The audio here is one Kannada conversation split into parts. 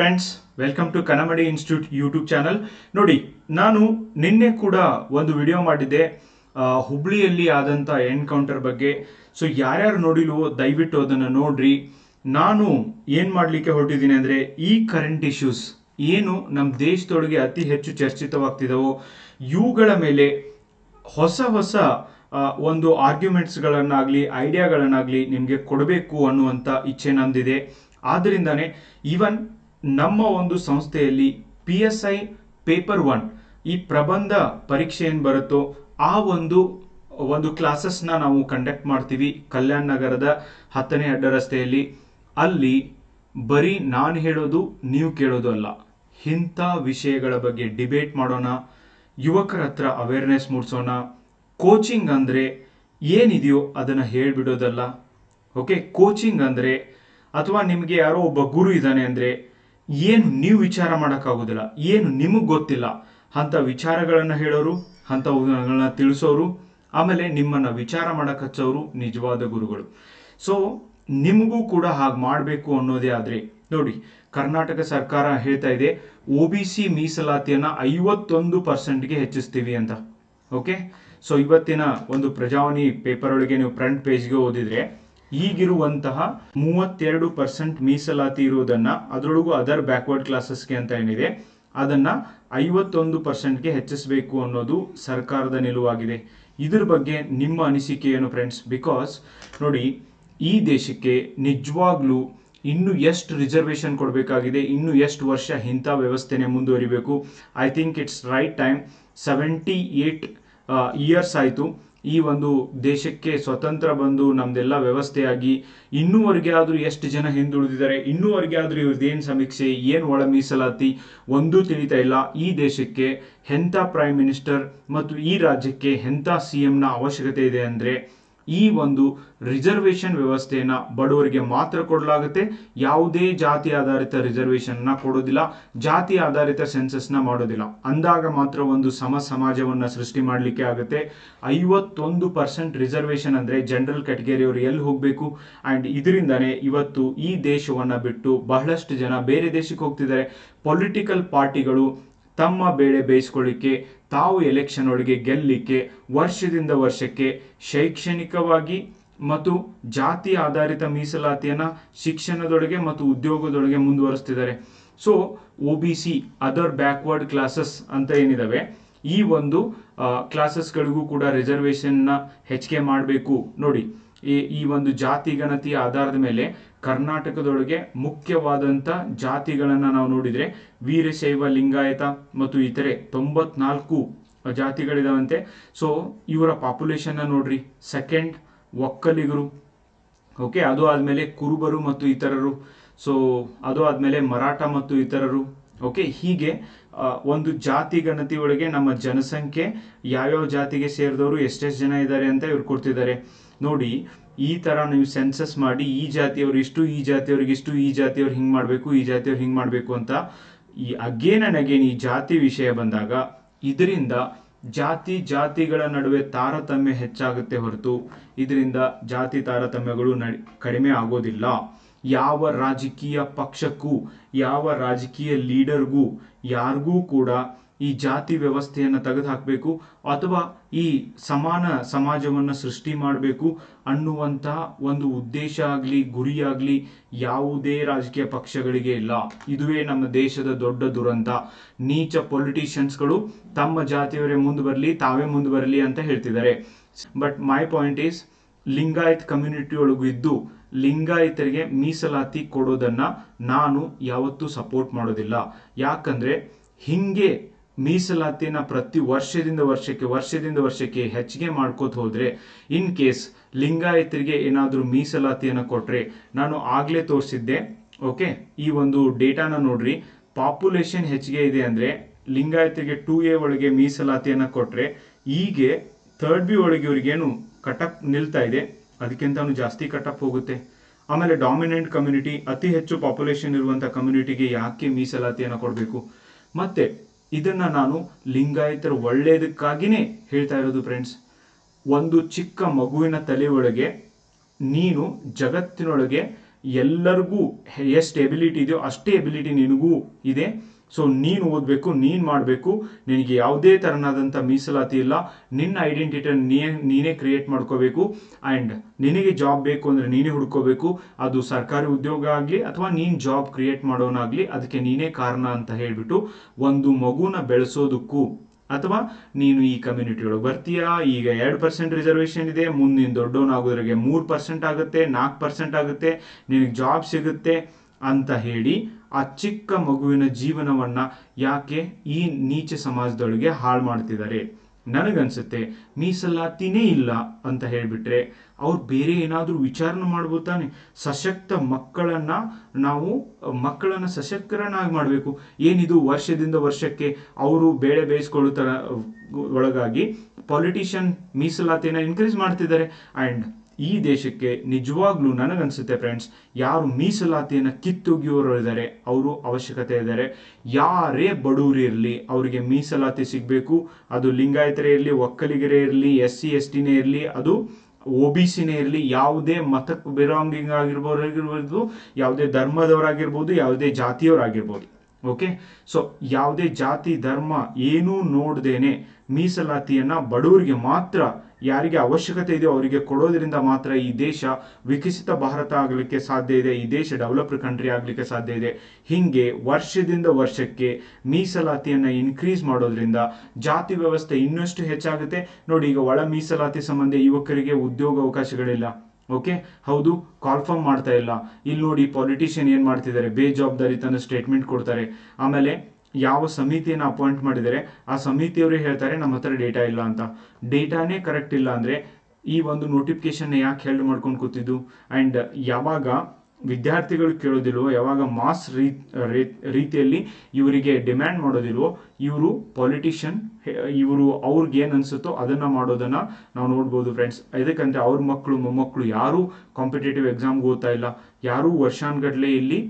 Friends welcome to Kannamadi institute YouTube channel ನೋಡಿ, ನಾನು ನಿನ್ನೆ ಕೂಡ ಒಂದು ವಿಡಿಯೋ ಮಾಡಿದ್ದೆ ಹುಬ್ಳಿಯಲ್ಲಿ ಆದಂಥ ಎನ್ಕೌಂಟರ್ ಬಗ್ಗೆ. ಸೊ ಯಾರ್ಯಾರು ನೋಡಿಲ್ವೋ, ದಯವಿಟ್ಟು ಅದನ್ನು ನೋಡ್ರಿ. ನಾನು ಏನು ಮಾಡಲಿಕ್ಕೆ ಹೊರಟಿದ್ದೀನಿ ಅಂದರೆ, ಈ ಕರೆಂಟ್ ಇಶ್ಯೂಸ್ ಏನು ನಮ್ಮ ದೇಶದೊಳಗೆ ಅತಿ ಹೆಚ್ಚು ಚರ್ಚಿತವಾಗ್ತಿದಾವೋ, ಇವುಗಳ ಮೇಲೆ ಹೊಸ ಹೊಸ ಒಂದು ಆರ್ಗ್ಯುಮೆಂಟ್ಸ್ಗಳನ್ನಾಗಲಿ ಐಡಿಯಾಗಳನ್ನಾಗಲಿ ನಿಮಗೆ ಕೊಡಬೇಕು ಅನ್ನುವಂಥ ಇಚ್ಛೆ ನಂದಿದೆ. ಆದ್ದರಿಂದನೇ ಈವನ್ ನಮ್ಮ ಒಂದು ಸಂಸ್ಥೆಯಲ್ಲಿ P S I paper one ಈ ಪ್ರಬಂಧ ಪರೀಕ್ಷೆ ಏನು ಬರುತ್ತೋ ಆ ಒಂದು ಒಂದು ಕ್ಲಾಸಸ್ನ ನಾವು ಕಂಡಕ್ಟ್ ಮಾಡ್ತೀವಿ ಕಲ್ಯಾಣ ನಗರದ ಹತ್ತನೇ ಅಡ್ಡ ರಸ್ತೆಯಲ್ಲಿ. ಅಲ್ಲಿ ಬರೀ ನಾನು ಹೇಳೋದು, ನೀವು ಕೇಳೋದು ಅಲ್ಲ. ಇಂಥ ವಿಷಯಗಳ ಬಗ್ಗೆ ಡಿಬೇಟ್ ಮಾಡೋಣ, ಯುವಕರ ಹತ್ರ ಅವೇರ್ನೆಸ್ ಮೂಡಿಸೋಣ. ಕೋಚಿಂಗ್ ಅಂದರೆ ಏನಿದೆಯೋ ಅದನ್ನು ಹೇಳಿಬಿಡೋದಲ್ಲ. ಓಕೆ ಕೋಚಿಂಗ್ ಅಂದರೆ, ಅಥವಾ ನಿಮಗೆ ಯಾರೋ ಒಬ್ಬ ಗುರು ಇದ್ದಾನೆ ಅಂದರೆ ಏನು ನೀವು ವಿಚಾರ ಮಾಡೋಕ್ಕಾಗೋದಿಲ್ಲ, ಏನು ನಿಮಗೆ ಗೊತ್ತಿಲ್ಲ ಅಂಥ ವಿಚಾರಗಳನ್ನು ಹೇಳೋರು ಅಂಥವುಗಳನ್ನ ತಿಳಿಸೋರು, ಆಮೇಲೆ ನಿಮ್ಮನ್ನು ವಿಚಾರ ಮಾಡಕ್ಕೆ ಹಚ್ಚೋರು ನಿಜವಾದ ಗುರುಗಳು. ಸೊ ನಿಮಗೂ ಕೂಡ ಹಾಗೆ ಮಾಡಬೇಕು ಅನ್ನೋದೇ ಆದರೆ, ನೋಡಿ, ಕರ್ನಾಟಕ ಸರ್ಕಾರ ಹೇಳ್ತಾ ಇದೆ ಒ ಬಿ ಸಿ ಮೀಸಲಾತಿಯನ್ನು ಐವತ್ತೊಂದು ಪರ್ಸೆಂಟ್ಗೆ ಹೆಚ್ಚಿಸ್ತೀವಿ ಅಂತ. ಓಕೆ ಸೊ ಇವತ್ತಿನ ಒಂದು ಪ್ರಜಾವಾಣಿ ಪೇಪರ್ ಒಳಗೆ ನೀವು ಫ್ರಂಟ್ ಪೇಜ್ಗೆ ಓದಿದ್ರೆ ಈಗಿರುವಂತಹ ಮೂವತ್ತೆರಡು ಪರ್ಸೆಂಟ್ ಮೀಸಲಾತಿ ಇರುವುದನ್ನ ಅದರೊಳಗೂ ಅದರ್ ಬ್ಯಾಕ್ವರ್ಡ್ ಕ್ಲಾಸಸ್ಗೆ ಅಂತ ಏನಿದೆ, ಅದನ್ನ ಐವತ್ತೊಂದು ಪರ್ಸೆಂಟ್ಗೆ ಹೆಚ್ಚಿಸಬೇಕು ಅನ್ನೋದು ಸರ್ಕಾರದ ನಿಲುವಾಗಿದೆ. ಇದ್ರ ಬಗ್ಗೆ ನಿಮ್ಮ ಅನಿಸಿಕೆ ಏನು ಫ್ರೆಂಡ್ಸ್ ಬಿಕಾಸ್ ನೋಡಿ, ಈ ದೇಶಕ್ಕೆ ನಿಜವಾಗ್ಲೂ ಇನ್ನು ಎಷ್ಟು ರಿಸರ್ವೇಶನ್ ಕೊಡಬೇಕಾಗಿದೆ, ಇನ್ನು ಎಷ್ಟು ವರ್ಷ ಇಂಥ ವ್ಯವಸ್ಥೆನೆ ಮುಂದುವರಿಬೇಕು. I think it's right time seventy eight years ಆಯಿತು. ಈ ಒಂದು ದೇಶಕ್ಕೆ ಸ್ವತಂತ್ರ ಬಂದು ನಮ್ದೆಲ್ಲ ವ್ಯವಸ್ಥೆಯಾಗಿ ಇನ್ನೂವರೆಗೆ ಆದರೂ ಎಷ್ಟು ಜನ ಹಿಂದುಳಿದಿದ್ದಾರೆ ಇನ್ನೂವರೆಗೆ ಆದರೂ ಇವ್ರದ್ದೇನು ಸಮೀಕ್ಷೆ, ಏನು ಒಳ ಮೀಸಲಾತಿ, ಒಂದೂ ತಿಳಿತಾ ಇಲ್ಲ. ಈ ದೇಶಕ್ಕೆ ಎಂಥ ಪ್ರೈಮ್ ಮಿನಿಸ್ಟರ್ ಮತ್ತು ಈ ರಾಜ್ಯಕ್ಕೆ ಎಂಥ ಸಿ ಎಂನ ಅವಶ್ಯಕತೆ ಇದೆ ಅಂದರೆ ಈ ಒಂದು ರಿಸರ್ವೇಶನ್ ವ್ಯವಸ್ಥೆಯನ್ನು ಬಡವರಿಗೆ ಮಾತ್ರ ಕೊಡಲಾಗುತ್ತೆ. ಯಾವುದೇ ಜಾತಿ ಆಧಾರಿತ ರಿಸರ್ವೇಷನ್ನ ಕೊಡೋದಿಲ್ಲ, ಜಾತಿ ಆಧಾರಿತ ಸೆನ್ಸಸ್ನ ಮಾಡೋದಿಲ್ಲ. ಅಂದಾಗ ಮಾತ್ರ ಒಂದು ಸಮ ಸಮಾಜವನ್ನು ಸೃಷ್ಟಿ ಮಾಡಲಿಕ್ಕೆ ಆಗುತ್ತೆ. ಐವತ್ತೊಂದು ಪರ್ಸೆಂಟ್ ರಿಸರ್ವೇಷನ್ ಅಂದರೆ ಜನರಲ್ ಕ್ಯಾಟಗರಿಯವರು ಎಲ್ಲಿ ಹೋಗಬೇಕು? ಆ್ಯಂಡ್ ಇದರಿಂದನೇ ಇವತ್ತು ಈ ದೇಶವನ್ನು ಬಿಟ್ಟು ಬಹಳಷ್ಟು ಜನ ಬೇರೆ ದೇಶಕ್ಕೆ ಹೋಗ್ತಿದ್ದಾರೆ. ಪೊಲಿಟಿಕಲ್ ಪಾರ್ಟಿಗಳು ತಮ್ಮ ಬೇಳೆ ಬೇಯಿಸ್ಕೊಳ್ಳಿಕ್ಕೆ, ತಾವು ಎಲೆಕ್ಷನ್ ಒಳಗೆ ಗೆಲ್ಲಲಿಕ್ಕೆ ವರ್ಷದಿಂದ ವರ್ಷಕ್ಕೆ ಶೈಕ್ಷಣಿಕವಾಗಿ ಮತ್ತು ಜಾತಿ ಆಧಾರಿತ ಮೀಸಲಾತಿಯನ್ನು ಶಿಕ್ಷಣದೊಳಗೆ ಮತ್ತು ಉದ್ಯೋಗದೊಳಗೆ ಮುಂದುವರಿಸ್ತಿದ್ದಾರೆ. So O B C other backward classes ಅಂತ ಏನಿದಾವೆ, ಈ ಒಂದು ಕ್ಲಾಸಸ್ಗಳಿಗೂ ಕೂಡ ರಿಸರ್ವೇಷನ್ನ ಹೆಚ್ಚಿಗೆ ಮಾಡಬೇಕು. ನೋಡಿ ಈ ಈ ಒಂದು ಜಾತಿ ಗಣತಿಯ ಆಧಾರದ ಮೇಲೆ ಕರ್ನಾಟಕದೊಳಗೆ ಮುಖ್ಯವಾದಂಥ ಜಾತಿಗಳನ್ನು ನಾವು ನೋಡಿದರೆ ವೀರಶೈವ, ಲಿಂಗಾಯತ ಮತ್ತು ಇತರೆ ತೊಂಬತ್ನಾಲ್ಕು ಜಾತಿಗಳಿದಾವಂತೆ. ಸೊ ಇವರ ಪಾಪ್ಯುಲೇಷನ್ನ ನೋಡ್ರಿ ಸೆಕೆಂಡ್ ಒಕ್ಕಲಿಗರು ಓಕೆ ಅದು ಆದಮೇಲೆ ಕುರುಬರು ಮತ್ತು ಇತರರು. ಸೊ ಅದು ಆದಮೇಲೆ ಮರಾಠ ಮತ್ತು ಇತರರು ಓಕೆ ಹೀಗೆ ಒಂದು ಜಾತಿ ಗಣತಿ ಒಳಗೆ ನಮ್ಮ ಜನಸಂಖ್ಯೆ, ಯಾವ್ಯಾವ ಜಾತಿಗೆ ಸೇರಿದವರು, ಎಷ್ಟೆಷ್ಟು ಜನ ಇದ್ದಾರೆ ಅಂತ ಇವ್ರು ಕೊಡ್ತಿದ್ದಾರೆ. ನೋಡಿ, ಈ ತರ ನೀವು ಸೆನ್ಸಸ್ ಮಾಡಿ, ಈ ಜಾತಿಯವರು ಇಷ್ಟು, ಈ ಜಾತಿಯವ್ರಿಗೆ ಇಷ್ಟು, ಈ ಜಾತಿಯವ್ರು ಹಿಂಗ್ ಮಾಡಬೇಕು, ಈ ಜಾತಿಯವ್ರು ಹಿಂಗ್ ಮಾಡಬೇಕು ಅಂತ ಈ ಅಗೇನ್ ಅಂಡ್ ಅಗೇನ್ ಈ ಜಾತಿ ವಿಷಯ ಬಂದಾಗ ಇದರಿಂದ ಜಾತಿ, ಜಾತಿಗಳ ನಡುವೆ ತಾರತಮ್ಯ ಹೆಚ್ಚಾಗುತ್ತೆ ಹೊರತು ಇದರಿಂದ ಜಾತಿ ತಾರತಮ್ಯಗಳು ನಡಿ, ಕಡಿಮೆ ಆಗೋದಿಲ್ಲ. ಯಾವ ರಾಜಕೀಯ ಪಕ್ಷಕ್ಕೂ, ಯಾವ ರಾಜಕೀಯ ಲೀಡರ್ಗೂ ಯಾರಿಗೂ ಕೂಡ ಈ ಜಾತಿ ವ್ಯವಸ್ಥೆಯನ್ನು ತೆಗೆದುಹಾಕಬೇಕು ಅಥವಾ ಈ ಸಮಾನ ಸಮಾಜವನ್ನು ಸೃಷ್ಟಿ ಮಾಡಬೇಕು ಅನ್ನುವಂತಹ ಒಂದು ಉದ್ದೇಶ ಆಗಲಿ ಗುರಿಯಾಗಲಿ ಯಾವುದೇ ರಾಜಕೀಯ ಪಕ್ಷಗಳಿಗೆ ಇಲ್ಲ. ಇದುವೇ ನಮ್ಮ ದೇಶದ ದೊಡ್ಡ ದುರಂತ. ನೀಚ ಪೊಲಿಟಿಷಿಯನ್ಸ್ಗಳು ತಮ್ಮ ಜಾತಿಯವರೇ ಮುಂದೆ ಬರಲಿ, ತಾವೇ ಮುಂದೆ ಬರಲಿ ಅಂತ ಹೇಳ್ತಿದ್ದಾರೆ. But my point is Lingayat community ಒಳಗೂ ಇದ್ದು ಲಿಂಗಾಯತರಿಗೆ ಮೀಸಲಾತಿ ಕೊಡೋದನ್ನು ನಾನು ಯಾವತ್ತೂ ಸಪೋರ್ಟ್ ಮಾಡೋದಿಲ್ಲ. ಯಾಕಂದ್ರೆ ಹಿಂಗೆ ಮೀಸಲಾತಿಯನ್ನ ಪ್ರತಿ ವರ್ಷದಿಂದ ವರ್ಷಕ್ಕೆ ವರ್ಷದಿಂದ ವರ್ಷಕ್ಕೆ ಹೆಚ್ಚಿಗೆ ಮಾಡ್ಕೋತ ಹೋದ್ರೆ ಇನ್ ಕೇಸ್ ಲಿಂಗಾಯತರಿಗೆ ಏನಾದರೂ ಮೀಸಲಾತಿಯನ್ನು ಕೊಟ್ಟರೆ ನಾನು ಆಗ್ಲೇ ತೋರಿಸಿದ್ದೆ ಓಕೆ ಈ ಒಂದು ಡೇಟಾನ ನೋಡ್ರಿ. ಪಾಪ್ಯುಲೇಷನ್ ಹೆಚ್ಚಿಗೆ ಇದೆ ಅಂದ್ರೆ, ಲಿಂಗಾಯತರಿಗೆ ಟೂ ಎ ಒಳಗೆ ಮೀಸಲಾತಿಯನ್ನು ಕೊಟ್ಟರೆ ಹೀಗೆ ಥರ್ಡ್ ಬಿ ಒಳಗೆ ಇವ್ರಿಗೇನು ಕಟಪ್ ನಿಲ್ತಾ ಇದೆ. ಅದಕ್ಕಿಂತನೂ ಜಾಸ್ತಿ ಕಟಪ್ ಹೋಗುತ್ತೆ. ಆಮೇಲೆ ಡಾಮಿನೆಂಟ್ ಕಮ್ಯುನಿಟಿ ಅತಿ ಹೆಚ್ಚು ಪಾಪ್ಯುಲೇಷನ್ ಇರುವಂಥ ಕಮ್ಯುನಿಟಿಗೆ ಯಾಕೆ ಮೀಸಲಾತಿಯನ್ನು ಕೊಡಬೇಕು? ಮತ್ತೆ ಇದನ್ನ ನಾನು ಲಿಂಗಾಯತರ ಒಳ್ಳೆಯದಕ್ಕಾಗಿನೇ ಹೇಳ್ತಾ ಇರೋದು ಫ್ರೆಂಡ್ಸ್ ಒಂದು ಚಿಕ್ಕ ಮಗುವಿನ ತಲೆಯೊಳಗೆ, ನೀನು ಜಗತ್ತಿನೊಳಗೆ ಎಲ್ಲರಿಗೂ, ಎಷ್ಟು ಎಬಿಲಿಟಿ ಇದೆಯೋ ಅಷ್ಟೇ ಎಬಿಲಿಟಿ ನಿನಗೂ ಇದೆ. ಸೊ ನೀನು ಓದಬೇಕು, ನೀನು ಮಾಡಬೇಕು, ನಿನಗೆ ಯಾವುದೇ ಥರನಾದಂಥ ಮೀಸಲಾತಿ ಇಲ್ಲ. ನಿನ್ನ ಐಡೆಂಟಿಟಿ ನೀ, ನೀನೇ ಕ್ರಿಯೇಟ್ ಮಾಡ್ಕೋಬೇಕು ಆ್ಯಂಡ್ ನಿನಗೆ ಜಾಬ್ ಬೇಕು ಅಂದರೆ ನೀನೇ ಹುಡ್ಕೋಬೇಕು. ಅದು ಸರ್ಕಾರಿ ಉದ್ಯೋಗ ಆಗಲಿ ಅಥವಾ ನೀನು ಜಾಬ್ ಕ್ರಿಯೇಟ್ ಮಾಡೋನಾಗಲಿ ಅದಕ್ಕೆ ನೀನೇ ಕಾರಣ ಅಂತ ಹೇಳಿಬಿಟ್ಟು ಒಂದು ಮಗುನ ಬೆಳೆಸೋದಕ್ಕೂ ಅಥವಾ ನೀನು ಈ ಕಮ್ಯುನಿಟಿ ಒಳಗೆ ಬರ್ತೀಯಾ? ಈಗ ಎರಡು ಪರ್ಸೆಂಟ್ ರಿಸರ್ವೇಷನ್ ಇದೆ ಮುಂದೆ ನೀನು ದೊಡ್ಡವನಾಗೋದ್ರಿಗೆ ಮೂರು ಪರ್ಸೆಂಟ್ ಆಗುತ್ತೆ, ನಾಲ್ಕು ಪರ್ಸೆಂಟ್ ಆಗುತ್ತೆ, ನಿನಗೆ ಜಾಬ್ ಸಿಗುತ್ತೆ. ಅಂತ ಹೇಳಿ ಆ ಚಿಕ್ಕ ಮಗುವಿನ ಜೀವನವನ್ನ ಯಾಕೆ ಈ ನೀಚ ಸಮಾಜದೊಳಗೆ ಹಾಳು ಮಾಡ್ತಿದ್ದಾರೆ? ನನಗನ್ಸುತ್ತೆ, ಮೀಸಲಾತಿನೇ ಇಲ್ಲ ಅಂತ ಹೇಳಿಬಿಟ್ರೆ ಅವ್ರು ಬೇರೆ ಏನಾದರೂ ವಿಚಾರನ ಮಾಡ್ಬೋದು ತಾನೆ. ಸಶಕ್ತ ಮಕ್ಕಳನ್ನ ನಾವು, ಮಕ್ಕಳನ್ನ ಸಶಕ್ತರನ್ನಾಗಿ ಮಾಡಬೇಕು. ಏನಿದು ವರ್ಷದಿಂದ ವರ್ಷಕ್ಕೆ ಅವರು ಬೇಳೆ ಬೇಯಿಸ್ಕೊಳ್ಳೋ ಥರ ಒಳಗಾಗಿ ಪಾಲಿಟಿಷಿಯನ್ ಮೀಸಲಾತಿನ ಇನ್ಕ್ರೀಸ್ ಮಾಡ್ತಿದ್ದಾರೆ. ಆ್ಯಂಡ್ ಈ ದೇಶಕ್ಕೆ ನಿಜವಾಗ್ಲೂ ನನಗನ್ಸುತ್ತೆ ಫ್ರೆಂಡ್ಸ್ ಯಾರು ಮೀಸಲಾತಿಯನ್ನು ಕಿತ್ತೊಗೆಯೋರು ಇದ್ದಾರೆ ಅವರು ಅವಶ್ಯಕತೆ ಇದ್ದಾರೆ. ಯಾರೇ ಬಡವರು ಇರಲಿ, ಅವರಿಗೆ ಮೀಸಲಾತಿ ಸಿಗಬೇಕು. ಅದು ಲಿಂಗಾಯತರೇ ಇರಲಿ, ಒಕ್ಕಲಿಗರೇ ಇರಲಿ ಎಸ್ ಸಿ ಎಸ್ ಟಿನೇ ಇರಲಿ, ಅದು ಒ ಬಿ ಸಿನೇ ಇರಲಿ, ಯಾವುದೇ ಮತಕ್ಕೆ ಬಿರಾಂಗಿಂಗ್ ಆಗಿರ್ಬೋದು ಯಾವುದೇ ಧರ್ಮದವರಾಗಿರ್ಬೋದು, ಯಾವುದೇ ಜಾತಿಯವರಾಗಿರ್ಬೋದು. ಓಕೆ ಸೊ ಯಾವುದೇ ಜಾತಿ, ಧರ್ಮ ಏನೂ ನೋಡ್ದೇನೆ ಮೀಸಲಾತಿಯನ್ನ ಬಡವರಿಗೆ ಮಾತ್ರ ಯಾರಿಗೆ ಅವಶ್ಯಕತೆ ಇದೆಯೋ ಅವರಿಗೆ ಕೊಡೋದ್ರಿಂದ ಮಾತ್ರ ಈ ದೇಶ ವಿಕಸಿತ ಭಾರತ ಆಗಲಿಕ್ಕೆ ಸಾಧ್ಯ ಇದೆ, ಈ ದೇಶ ಡೆವಲಪ್ಡ್ ಕಂಟ್ರಿ ಆಗಲಿಕ್ಕೆ ಸಾಧ್ಯ ಇದೆ. ಹೀಗೆ ವರ್ಷದಿಂದ ವರ್ಷಕ್ಕೆ ಮೀಸಲಾತಿಯನ್ನ ಇನ್ಕ್ರೀಸ್ ಮಾಡೋದ್ರಿಂದ ಜಾತಿ ವ್ಯವಸ್ಥೆ ಇನ್ನಷ್ಟು ಹೆಚ್ಚಾಗುತ್ತೆ. ನೋಡಿ, ಈಗ ಒಳ ಮೀಸಲಾತಿ ಸಂಬಂಧ ಯುವಕರಿಗೆ ಉದ್ಯೋಗ ಅವಕಾಶಗಳಿಲ್ಲ. ಓಕೆ ಹೌದು ಕಾಲ್ಫಾರ್ಮ್ ಮಾಡ್ತಾ ಇಲ್ಲ. ಇಲ್ಲಿ ನೋಡಿ ಪಾಲಿಟಿಷಿಯನ್ ಏನು ಮಾಡ್ತಿದ್ದಾರೆ? ಬೇಜವಾಬ್ದಾರಿತನ ಸ್ಟೇಟ್ಮೆಂಟ್ ಕೊಡ್ತಾರೆ. ಆಮೇಲೆ ಯಾವ ಸಮಿತಿಯನ್ನು ಅಪಾಯಿಂಟ್ ಮಾಡಿದರೆ ಆ ಸಮಿತಿಯವರು ಹೇಳ್ತಾರೆ, ನಮ್ಮ ಹತ್ರ ಡೇಟಾ ಇಲ್ಲ ಅಂತ. ಡೇಟಾನೇ ಕರೆಕ್ಟ್ ಇಲ್ಲ ಅಂದರೆ ಈ ಒಂದು ನೋಟಿಫಿಕೇಶನ್ ಯಾಕೆ ಹೆಲ್ಡ್ ಮಾಡ್ಕೊಂಡು ಕೂತಿದ್ದು? ಆ್ಯಂಡ್ ಯಾವಾಗ ವಿದ್ಯಾರ್ಥಿಗಳು ಕೇಳೋದಿಲ್ವೋ, ಯಾವಾಗ ಮಾಸ್ ರೀತಿಯಲ್ಲಿ ಇವರಿಗೆ ಡಿಮ್ಯಾಂಡ್ ಮಾಡೋದಿಲ್ವೋ, ಇವರು ಪೊಲಿಟಿಷಿಯನ್ ಇವರು ಅವ್ರಿಗೆ ಏನು ಅನಿಸುತ್ತೋ ಅದನ್ನು ಮಾಡೋದನ್ನು ನಾವು ನೋಡ್ಬೋದು ಫ್ರೆಂಡ್ಸ್ ಇದಕ್ಕಂತೆ ಅವ್ರ ಮಕ್ಕಳು ಮೊಮ್ಮಕ್ಕಳು ಯಾರೂ ಕಾಂಪಿಟೇಟಿವ್ ಎಕ್ಸಾಮ್ಗೆ ಓದ್ತಾ ಇಲ್ಲ. ಯಾರೂ ವರ್ಷಾನ್ಗಟ್ಲೆ ಇಲ್ಲಿ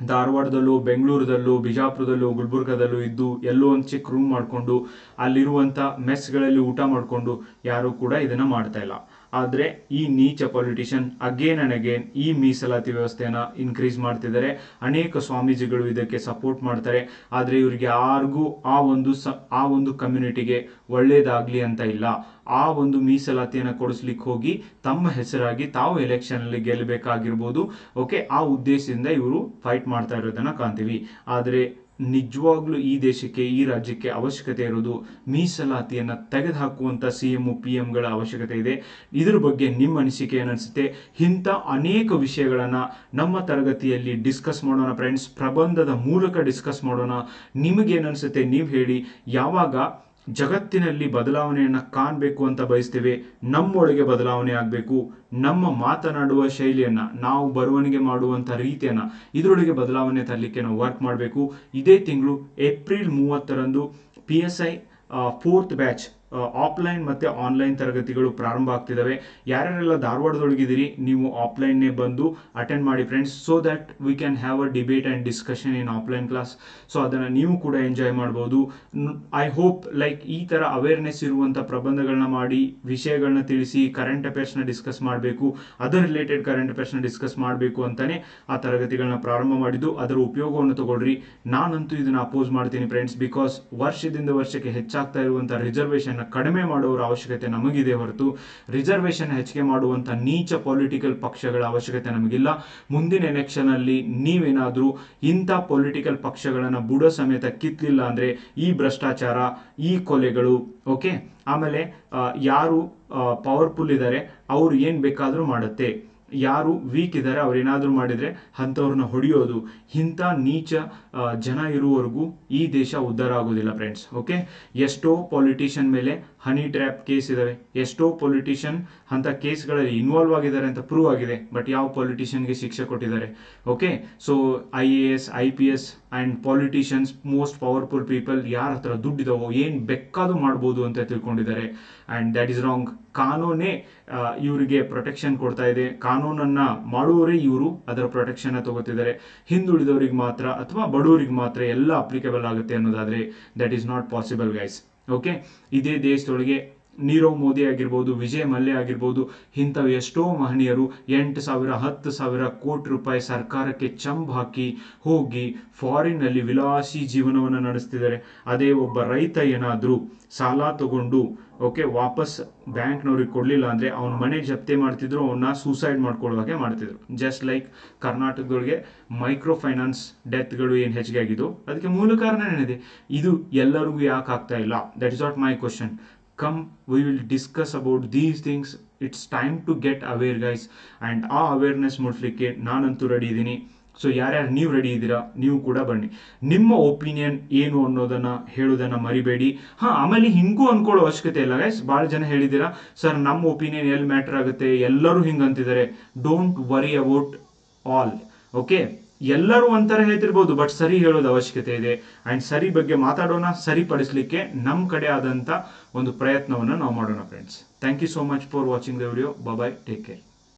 ಧಾರವಾಡದಲ್ಲೂ, ಬೆಂಗಳೂರದಲ್ಲೂ, ಬಿಜಾಪುರದಲ್ಲೂ, ಗುಲ್ಬರ್ಗದಲ್ಲೂ ಇದ್ದು ಎಲ್ಲೋ ಒಂದು ಚಿಕ್ಕ ರೂಮ್ ಮಾಡಿಕೊಂಡು ಅಲ್ಲಿರುವಂಥ ಮೆಸ್ಗಳಲ್ಲಿ ಊಟ ಮಾಡಿಕೊಂಡು ಯಾರೂ ಕೂಡ ಇದನ್ನು ಮಾಡ್ತಾ ಇಲ್ಲ. ಆದರೆ ಈ ನೀಚ ಪೊಲಿಟಿಷಿಯನ್ ಅಗೇನ್ ಅಂಡ್ ಅಗೇನ್ ಈ ಮೀಸಲಾತಿ ವ್ಯವಸ್ಥೆಯನ್ನು ಇನ್ಕ್ರೀಸ್ ಮಾಡ್ತಿದ್ದಾರೆ. ಅನೇಕ ಸ್ವಾಮೀಜಿಗಳು ಇದಕ್ಕೆ ಸಪೋರ್ಟ್ ಮಾಡ್ತಾರೆ. ಆದರೆ ಇವರಿಗೆ ಯಾರಿಗೂ ಆ ಒಂದು ಸ, ಆ ಒಂದು ಕಮ್ಯುನಿಟಿಗೆ ಒಳ್ಳೆಯದಾಗಲಿ ಅಂತ ಇಲ್ಲ. ಆ ಒಂದು ಮೀಸಲಾತಿಯನ್ನು ಕೊಡಿಸ್ಲಿಕ್ಕೆ ಹೋಗಿ ತಮ್ಮ ಹೆಸರಾಗಿ ತಾವು ಎಲೆಕ್ಷನಲ್ಲಿ ಗೆಲ್ಲಬೇಕಾಗಿರ್ಬೋದು ಓಕೆ ಆ ಉದ್ದೇಶದಿಂದ ಇವರು ಫೈಟ್ ಮಾಡ್ತಾ ಇರೋದನ್ನು ಕಾಣ್ತೀವಿ. ಆದರೆ ನಿಜವಾಗ್ಲೂ ಈ ದೇಶಕ್ಕೆ, ಈ ರಾಜ್ಯಕ್ಕೆ ಅವಶ್ಯಕತೆ ಇರೋದು ಮೀಸಲಾತಿಯನ್ನು ತೆಗೆದುಹಾಕುವಂಥ ಸಿ ಎಂ ಪಿ ಎಮ್ಗಳ ಅವಶ್ಯಕತೆ ಇದೆ. ಇದ್ರ ಬಗ್ಗೆ ನಿಮ್ಮ ಅನಿಸಿಕೆ ಏನನ್ಸುತ್ತೆ ಇಂಥ ಅನೇಕ ವಿಷಯಗಳನ್ನು ನಮ್ಮ ತರಗತಿಯಲ್ಲಿ ಡಿಸ್ಕಸ್ ಮಾಡೋಣ ಫ್ರೆಂಡ್ಸ್ ಪ್ರಬಂಧದ ಮೂಲಕ ಡಿಸ್ಕಸ್ ಮಾಡೋಣ. ನಿಮಗೇನನ್ಸುತ್ತೆ ನೀವು ಹೇಳಿ. ಯಾವಾಗ ಜಗತ್ತಿನಲ್ಲಿ ಬದಲಾವಣೆಯನ್ನು ಕಾಣಬೇಕು ಅಂತ ಬಯಸ್ತೇವೆ, ನಮ್ಮೊಳಗೆ ಬದಲಾವಣೆ ಆಗಬೇಕು, ನಮ್ಮ ಮಾತನಾಡುವ ಶೈಲಿಯನ್ನು, ನಾವು ಬರವಣಿಗೆ ಮಾಡುವಂಥ ರೀತಿಯನ್ನು, ಇದರೊಳಗೆ ಬದಲಾವಣೆ ತರಲಿಕ್ಕೆ ನಾವು ವರ್ಕ್ ಮಾಡಬೇಕು. ಇದೇ ತಿಂಗಳು ಏಪ್ರಿಲ್ ಮೂವತ್ತರಂದು P S I fourth batch offline ಮತ್ತು ಆನ್ಲೈನ್ ತರಗತಿಗಳು ಪ್ರಾರಂಭ ಆಗ್ತಿದ್ದಾವೆ ಯಾರ್ಯಾರೆಲ್ಲ ಧಾರವಾಡದೊಳಗಿದ್ದೀರಿ, ನೀವು ಆಫ್ಲೈನ್ನೇ ಬಂದು ಅಟೆಂಡ್ ಮಾಡಿ friends so that we can have a debate and discussion in offline class so ಅದನ್ನು ನೀವು ಕೂಡ ಎಂಜಾಯ್ ಮಾಡ್ಬೋದು. ಐ ಹೋಪ್ ಲೈಕ್ ಈ ಥರ ಅವೇರ್ನೆಸ್ ಇರುವಂಥ ಪ್ರಬಂಧಗಳನ್ನ ಮಾಡಿ ವಿಷಯಗಳನ್ನ ತಿಳಿಸಿ ಕರೆಂಟ್ ಅಫೇರ್ಸ್ನ ಡಿಸ್ಕಸ್ ಮಾಡಬೇಕು ಅದರ್ ರಿಲೇಟೆಡ್ ಕರೆಂಟ್ ಅಫೇರ್ಸ್ನ ಡಿಸ್ಕಸ್ ಮಾಡಬೇಕು ಅಂತಲೇ ಆ ತರಗತಿಗಳನ್ನ ಪ್ರಾರಂಭ ಮಾಡಿದ್ದು. ಅದರ ಉಪಯೋಗವನ್ನು ತಗೊಳ್ರಿ. ನಾನಂತೂ ಇದನ್ನು ಅಪೋಸ್ ಮಾಡ್ತೀನಿ ಫ್ರೆಂಡ್ಸ್ ಬಿಕಾಸ್ ವರ್ಷದಿಂದ ವರ್ಷಕ್ಕೆ ಹೆಚ್ಚಾಗ್ತಾ ಇರುವಂಥ ರಿಸರ್ವೇಷನ್ ಕಡಿಮೆ ಮಾಡುವವರ ಅವಶ್ಯಕತೆ ನಮಗಿದೆ ಹೊರತು ರಿಸರ್ವೇಷನ್ ಹೆಚ್ಚಿಗೆ ಮಾಡುವಂಥ ನೀಚ ಪೊಲಿಟಿಕಲ್ ಪಕ್ಷಗಳ ಅವಶ್ಯಕತೆ ನಮಗಿಲ್ಲ. ಮುಂದಿನ ಎಲೆಕ್ಷನ್ ಅಲ್ಲಿ ನೀವೇನಾದ್ರೂ ಇಂಥ ಪೊಲಿಟಿಕಲ್ ಪಕ್ಷಗಳನ್ನ ಬುಡ ಸಮೇತ ಕಿತ್ತಲಿಲ್ಲ ಅಂದ್ರೆ ಈ ಭ್ರಷ್ಟಾಚಾರ, ಈ ಕೊಲೆಗಳು, ಓಕೆ? ಆಮೇಲೆ ಯಾರು ಪವರ್ಫುಲ್ ಇದ್ದಾರೆ ಅವ್ರು ಏನ್ ಬೇಕಾದರೂ ಮಾಡುತ್ತೆ. ಯಾರು ವೀಕ್ ಇದ್ದಾರೆ ಅವ್ರು ಏನಾದರೂ ಮಾಡಿದ್ರೆ ಅಂಥವ್ರನ್ನ ಹೊಡೆಯೋದು, ಇಂಥ ನೀಚ ಜನ ಇರುವವರೆಗೂ ಈ ದೇಶ ಉದ್ಧಾರ ಆಗೋದಿಲ್ಲ ಫ್ರೆಂಡ್ಸ್ ಓಕೆ ಎಷ್ಟೋ ಪಾಲಿಟಿಷಿಯನ್ ಮೇಲೆ ಹನಿ ಟ್ರ್ಯಾಪ್ ಕೇಸ್ ಇದಾವೆ. ಎಷ್ಟೋ ಪೊಲಿಟಿಷಿಯನ್ ಅಂತ ಕೇಸ್ಗಳಲ್ಲಿ ಇನ್ವಾಲ್ವ್ ಆಗಿದ್ದಾರೆ ಅಂತ ಪ್ರೂವ್ ಆಗಿದೆ. ಬಟ್ ಯಾವ ಪೊಲಿಟಿಷಿಯನ್ಗೆ ಶಿಕ್ಷೆ ಕೊಟ್ಟಿದ್ದಾರೆ? Okay? So, I A S, I P S and politicians, most powerful people ಯಾರ ಹತ್ರ ದುಡ್ಡಿದಾವೋ ಏನು ಬೇಕಾದ್ರೂ ಮಾಡ್ಬೋದು ಅಂತ ತಿಳ್ಕೊಂಡಿದ್ದಾರೆ. And that is wrong. ಕಾನೂನೇ ಇವರಿಗೆ ಪ್ರೊಟೆಕ್ಷನ್ ಕೊಡ್ತಾ ಇದೆ. ಕಾನೂನನ್ನ ಮಾಡುವವರೇ ಇವರು. ಅದರ ಪ್ರೊಟೆಕ್ಷನ್ ತಗೋತಿದ್ದಾರೆ. ಹಿಂದುಳಿದವರಿಗೆ ಮಾತ್ರ ಅಥವಾ ಬಡವರಿಗೆ ಮಾತ್ರ ಎಲ್ಲ ಅಪ್ಲಿಕೇಬಲ್ ಆಗುತ್ತೆ ಅನ್ನೋದಾದ್ರೆ that is not possible, guys. Okay ಇದೇ ದೇಶದೊಳಗೆ ನೀರವ್ ಮೋದಿ ಆಗಿರ್ಬೋದು, ವಿಜಯ್ ಮಲ್ಯ ಆಗಿರ್ಬೋದು, ಇಂಥವು ಎಷ್ಟೋ ಮಹನೀಯರು ಎಂಟು ಸಾವಿರ, ಹತ್ತು ಸಾವಿರ ಕೋಟಿ ರೂಪಾಯಿ ಸರ್ಕಾರಕ್ಕೆ ಚಂಬ್ ಹಾಕಿ ಹೋಗಿ ಫಾರಿನ್ನಲ್ಲಿ ವಿಲಾಸಿ ಜೀವನವನ್ನು ನಡೆಸ್ತಿದ್ದಾರೆ. ಅದೇ ಒಬ್ಬ ರೈತ ಏನಾದರೂ ಸಾಲ ತಗೊಂಡು ಓಕೆ ವಾಪಸ್ ಬ್ಯಾಂಕ್ನವ್ರಿಗೆ ಕೊಡಲಿಲ್ಲ ಅಂದರೆ ಅವ್ನ ಮನೆ ಜಪ್ತಿ ಮಾಡ್ತಿದ್ರು ಅವನ್ನ ಸೂಸೈಡ್ ಮಾಡ್ಕೊಳ್ಳೋಕೆ ಮಾಡ್ತಿದ್ರು. ಜಸ್ಟ್ ಲೈಕ್ ಕರ್ನಾಟಕದೊಳಗೆ ಮೈಕ್ರೋ ಫೈನಾನ್ಸ್ ಡೆತ್ಗಳು ಏನು ಹೆಚ್ಚಿಗೆ ಆಗಿದ್ದು, ಅದಕ್ಕೆ ಮೂಲ ಕಾರಣ ಏನಿದೆ? ಇದು ಎಲ್ಲರಿಗೂ ಯಾಕೆ ಆಗ್ತಾ ಇಲ್ಲ? That is not my question come we will discuss about these things it's time to get aware guys and ಆ ಅವೇರ್ನೆಸ್ ಮೂಡಿಸ್ಲಿಕ್ಕೆ ನಾನಂತೂ ರೆಡಿ ಇದ್ದೀನಿ. ಸೊ ಯಾರ್ಯಾರು ನೀವು ರೆಡಿ ಇದ್ದೀರಾ, ನೀವು ಕೂಡ ಬನ್ನಿ. ನಿಮ್ಮ ಒಪಿನಿಯನ್ ಏನು ಅನ್ನೋದನ್ನು ಹೇಳೋದನ್ನ ಮರಿಬೇಡಿ. ಹಾಂ, ಆಮೇಲೆ ಹಿಂಗೂ ಅನ್ಕೊಳ್ಳೋ ಅವಶ್ಯಕತೆ ಇಲ್ಲ ಗೈಸ್ ಭಾಳ ಜನ ಹೇಳಿದ್ದೀರಾ ಸರ್ ನಮ್ಮ ಒಪಿನಿಯನ್ ಎಲ್ಲಿ ಮ್ಯಾಟ್ರ್ ಆಗುತ್ತೆ? ಎಲ್ಲರೂ ಹಿಂಗೆ ಅಂತಿದ್ದಾರೆ. Don't worry about all okay ಎಲ್ಲರೂ ಒಂಥರ ಹೇಳ್ತಿರ್ಬೋದು ಬಟ್ ಸರಿ ಹೇಳೋದು ಅವಶ್ಯಕತೆ ಇದೆ. ಆ್ಯಂಡ್ ಸರಿ ಬಗ್ಗೆ ಮಾತಾಡೋಣ ಸರಿಪಡಿಸ್ಲಿಕ್ಕೆ ನಮ್ಮ ಕಡೆ ಆದಂಥ ಒಂದು ಪ್ರಯತ್ನವನ್ನು ನಾವು ಮಾಡೋಣ friends thank you so much for watching the video bye take care